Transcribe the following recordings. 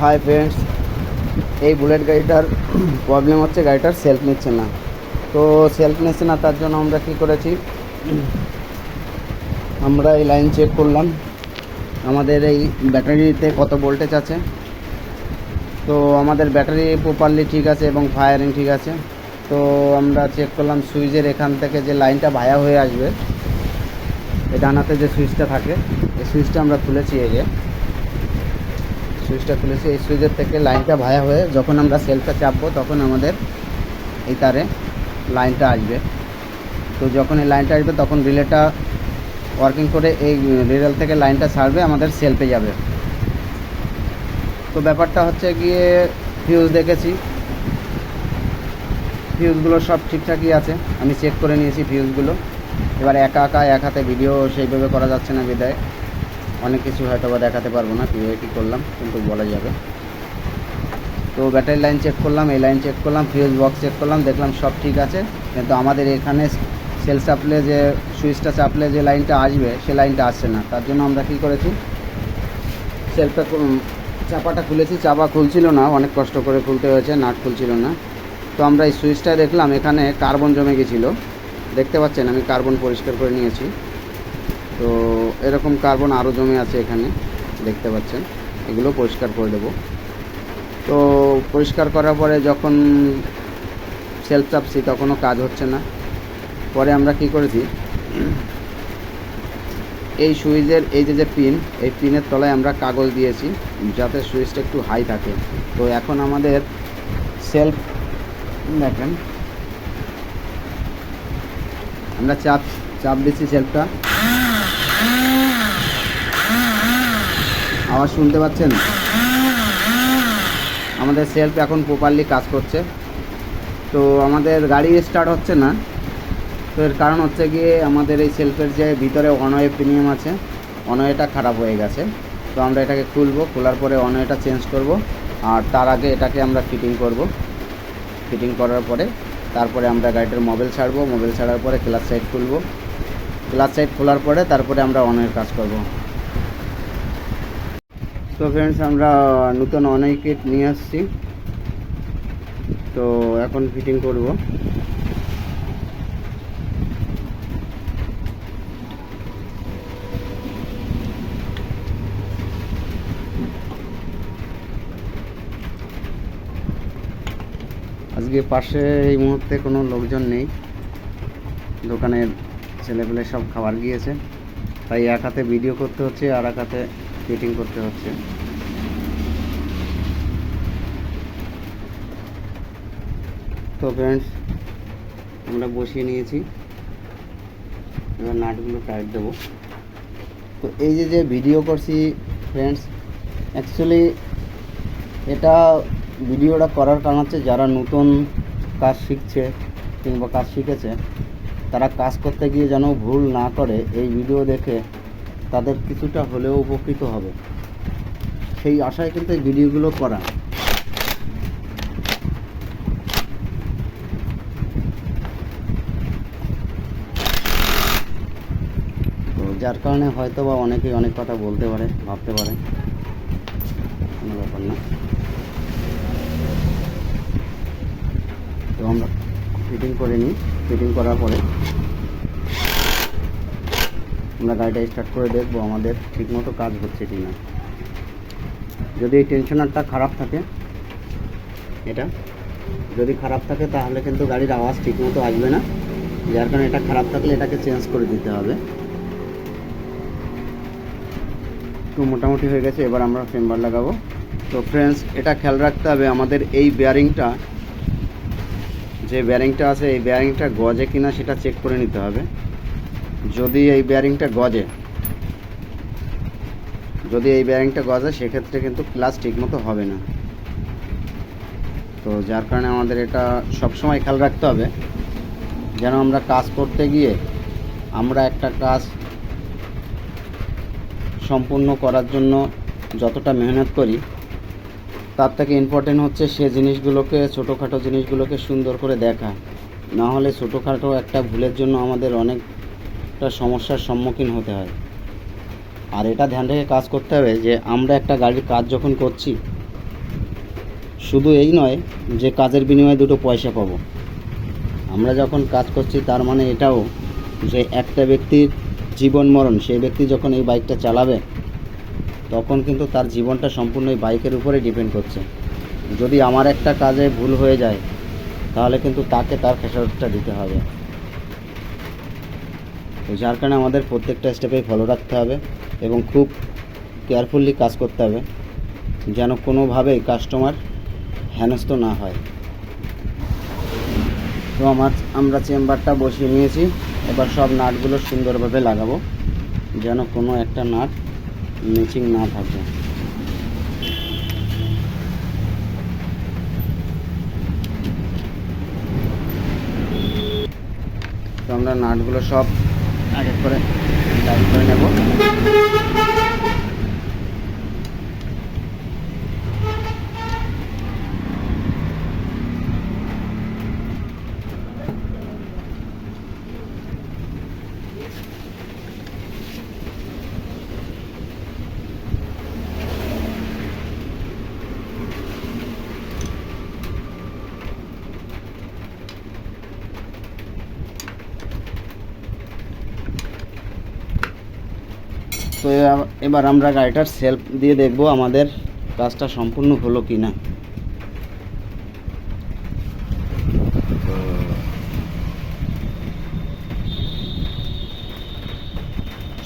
High friends, এই bullet গাড়িটার problem হচ্ছে গাড়িটার সেলফ নিচ্ছে না। তো সেলফ নিচ্ছে না, তার জন্য আমরা কী করেছি? আমরা এই লাইন চেক করলাম। আমাদের এই ব্যাটারিতে কত ভোল্টেজ আছে? তো আমাদের ব্যাটারি প্রপারলি ঠিক আছে এবং ফায়ারিং ঠিক আছে। তো আমরা চেক করলাম সুইচের এখান থেকে যে লাইনটা ভায়া হয়ে আসবে, এই ডানাতে যে সুইচটা থাকে, এই সুইচটা আমরা খুলেছি এই সুইচটা খুলেছি। এই সুইচের থেকে লাইনটা ভায়া হয়ে যখন আমরা সেলফটা চাপবো, তখন আমাদের এই তারে লাইনটা আসবে। তো যখন এই লাইনটা আসবে, তখন রিলেটা ওয়ার্কিং করে এই রিলেল থেকে লাইনটা ছাড়বে, আমাদের সেলফে যাবে। তো ব্যাপারটা হচ্ছে গিয়ে ফিউজ দেখেছি। ফিউজগুলো সব ঠিকঠাকই আছে। আমি চেক করে নিয়েছি ফিউজগুলো এবার একা একা এক হাতে ভিডিও সেইভাবে করা যাচ্ছে না বিদায়। অনেক কিছু হয়তো বা দেখাতে পারব না, কীভাবে কী করলাম, কিন্তু বলা যাবে। তো ব্যাটারি লাইন চেক করলাম, এই লাইন চেক করলাম ফিউজ বক্স চেক করলাম, দেখলাম সব ঠিক আছে। কিন্তু আমাদের এখানে সেল চাপলে যে সুইচটা চাপলে যে লাইনটা আসবে, সে লাইনটা আসছে না। তার জন্য আমরা কী করেছি? সেলফটা চাপাটা খুলেছি, চাপা খুলছিল না, অনেক কষ্ট করে খুলতে হয়েছে, নাট খুলছিল না। তো আমরা এই সুইচটা দেখলাম, এখানে কার্বন জমে গেছিল। দেখতে পাচ্ছেন, আমি কার্বন পরিষ্কার করে নিয়েছি। তো এরকম কার্বন আরও জমে আছে এখানে, দেখতে পাচ্ছেন। এগুলো পরিষ্কার করে দেবো। তো পরিষ্কার করার পরে যখন সেলফ চাপছি, তখনও কাজ হচ্ছে না। পরে আমরা কি করেছি, এই সুইচের, এই যে যে পিন, এই পিনের তলায় আমরা কাগজ দিয়েছি, যাতে সুইচটা একটু হাই থাকে। তো এখন আমাদের সেলফ, দেখেন। আমরা চাপ চাপ দিচ্ছি সেলফটা। আওয়াজ শুনতে পাচ্ছেন? আমাদের সেলফ এখন প্রপারলি কাজ করছে। তো আমাদের গাড়ি স্টার্ট হচ্ছে না। তো এর কারণ হচ্ছে গিয়ে আমাদের এই সেলফের যে ভিতরে অনওয়ে প্রিমিয়াম আছে অনওয়েটা খারাপ হয়ে গেছে। তো আমরা এটাকে খুলবো, খোলার পরে অনওয়েটা চেঞ্জ করব, আর তার আগে এটাকে আমরা ফিটিং করব। ফিটিং করার পরে তারপরে আমরা গাড়িটার মোবাইল ছাড়বো মোবাইল ছাড়ার পরে ক্লাস সাইড খুলবো। ক্লাস সাইড খোলার পরে তারপরে আমরা অনের কাজ করব। তো ফ্রেন্ডস আমরা নতুন অনেক কিট নিয়ে আসছি। তো এখন ফিটিং করব। আজকে পাশে এই মুহূর্তে কোনো লোকজন নেই। দোকানের ছেলেপেলে সব খাবার গিয়েছে। তাই এক হাতে ভিডিও করতে হচ্ছে আর এক হাতে ফিটিং করতে হচ্ছে। তো ফ্রেন্ডস আমরা বসিয়ে নিয়েছি। এবার নাটগুলো টাইট দেবো। তো এই যে যে ভিডিও করছি ফ্রেন্ডস অ্যাকচুয়ালি এটা ভিডিওটা করার কারণ হচ্ছে যারা নতুন কাজ শিখছে কিংবা কাজ শিখেছে, তারা কাজ করতে গিয়ে যেন ভুল না করে এই ভিডিও দেখে তাদের কিছুটা হলেও উপকৃত হবে। সেই আশায় কিন্তু এই ভিডিওগুলো করা। তো যার কারণে হয়তো বা অনেকেই অনেক কথা বলতে পারে, ভাবতে পারে। কোনো ব্যাপার না। তো আমরা ফিটিং করে নিই। ফিটিং করার পরে আমরা গাড়িটা স্টার্ট করে দেখব আমাদের ঠিকমতো কাজ হচ্ছে কি না যদি এই টেনশনারটা খারাপ থাকে, এটা যদি খারাপ থাকে, তাহলে কিন্তু গাড়ির আওয়াজ ঠিকমতো আসবে না। যার কারণে এটা খারাপ থাকলে এটাকে চেঞ্জ করে দিতে হবে। তো মোটামুটি হয়ে গেছে, এবার আমরা চেম্বার লাগাবো। তো ফ্রেন্ডস এটা খেয়াল রাখতে হবে, আমাদের এই বেয়ারিংটা যে ব্যারিংটা আছে, এই ব্যারিংটা গজে কিনা সেটা চেক করে নিতে হবে। যদি এই ব্যারিংটা গজে, যদি এই ব্যারিংটা গজে, সেক্ষেত্রে কিন্তু ক্লাস ঠিকমতো হবে না। তো যার কারণে আমাদের এটা সবসময় খেয়াল রাখতে হবে, যেন আমরা কাজ করতে গিয়ে আমরা একটা কাজ সম্পূর্ণ করার জন্য যতটা মেহনত করি, তার থেকে ইম্পর্টেন্ট হচ্ছে সে জিনিসগুলোকে, ছোটোখাটো জিনিসগুলোকে সুন্দর করে দেখা। না হলে ছোটোখাটো একটা ভুলের জন্য আমাদের অনেকটা সমস্যার সম্মুখীন হতে হয়। আর এটা ধ্যান রেখে কাজ করতে হবে যে, আমরা একটা গাড়ির কাজ যখন করছি, শুধু এই নয় যে, কাজের বিনিময়ে দুটো পয়সা পাবো। আমরা যখন কাজ করছি, তার মানে এটাও যে, একটা ব্যক্তির জীবন মরণ, সেই ব্যক্তি যখন এই বাইকটা চালাবে, তখন কিন্তু তার জীবনটা সম্পূর্ণ এই বাইকের উপরে ডিপেন্ড করছে। যদি আমার একটা কাজে ভুল হয়ে যায়, তাহলে কিন্তু তাকে তার খেসারতটা দিতে হবে। তো যার কারণে আমাদের প্রত্যেকটা স্টেপেই ফলো রাখতে হবে এবং খুব কেয়ারফুলি কাজ করতে হবে যেন কোনোভাবেই কাস্টমার হেনস্থ না হয়। তো আমার, আমরা চেম্বারটা বসিয়ে নিয়েছি। এবার সব নাটগুলো সুন্দরভাবে লাগাবো যেন কোনো একটা নাট মিচিং না থাকে। তো আমরা নাটগুলো সব এক এক করে করে নেব। তো এবার আমরা গাড়িটার সেলফ দিয়ে দেখব আমাদের কাজটা সম্পূর্ণ হলো কি না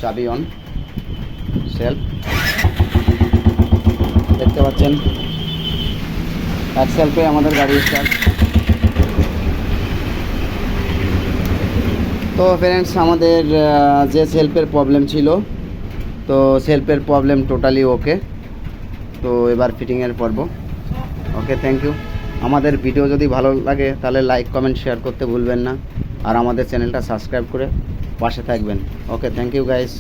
চাবি অন সেলফ দেখতে পাচ্ছেন? এক সেলফে আমাদের গাড়ি স্টার্ট তো ফ্রেন্ডস আমাদের যে সেলফের প্রবলেম ছিল তো সেলফের প্রবলেম টোটালি ওকে তো এবার ফিটিংয়ের পর্ব ওকে থ্যাংক ইউ আমাদের ভিডিও যদি ভালো লাগে, তাহলে লাইক কমেন্ট শেয়ার করতে ভুলবেন না। আর আমাদের চ্যানেলটা সাবস্ক্রাইব করে পাশে থাকবেন। ওকে থ্যাংক ইউ গাইস